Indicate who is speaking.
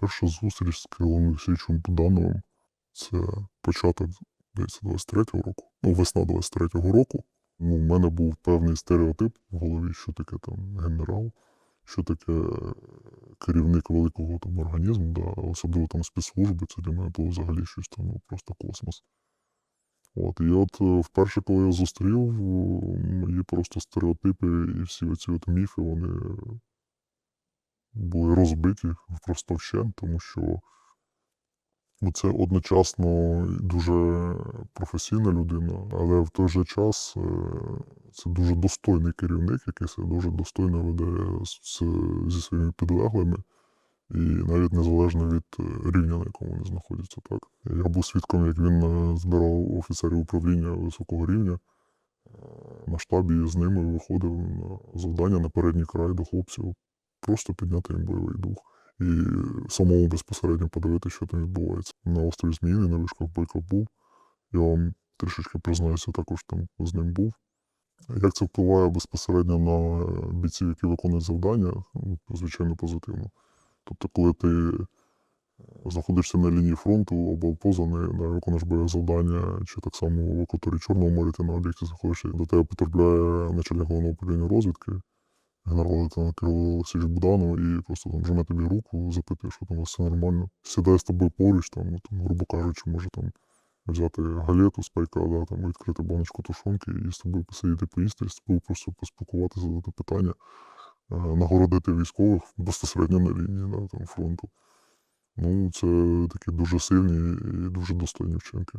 Speaker 1: Перша зустріч з Кирилом Олексійовичем Будановим це початок, 23-го року. Ну, весна 23-го року. Ну, у мене був певний стереотип в голові, що таке там генерал, що таке е, керівник великого там організму, да, особливо там спецслужби, це для мене було взагалі щось там ну, просто космос. От, і от е, вперше, коли я зустрів, е, мої просто стереотипи і всі оці от міфи, вони були розбиті просто вщент, тому що це одночасно дуже професійна людина, але в той же час е, це дуже достойний керівник, який себе дуже достойно веде зі своїми підлеглими. І навіть незалежно від е, рівня, на якому вони знаходяться, так. Я був свідком, як він е, збирав офіцерів управління високого рівня на штабі і з ними виходив на завдання на передній край до хлопців, просто підняти їм бойовий дух і самому безпосередньо подивитися, що там відбувається. На острові Зміїний, на вишках Бойка був. Я вам трішечки признаюся, також там з ним був. Як це впливає безпосередньо на бійців, які виконують завдання, Ну, звичайно, позитивно. Тобто, коли ти е, знаходишся на лінії фронту або поза нею, виконуєш бойове завдання, чи так само в акваторії Чорного моря ти на об'єкті знаходишся, до тебе потрапляє начальник головного управління розвідки, генерал-лейтенант Кирило Олексійович і просто там жме тобі руку, запитує, що там у вас все нормально. Сідає з тобою поруч, там, ну, там, грубо кажучи, може там взяти галету з пайка, да, там, відкрити баночку тушонки і з тобою посидіти поїсти, з тобою просто поспілкуватися, задати питання, е, нагородити військових безпосередньо на лінії да, там, фронту. Ну, це такі дуже сильні і дуже достойні вчинки.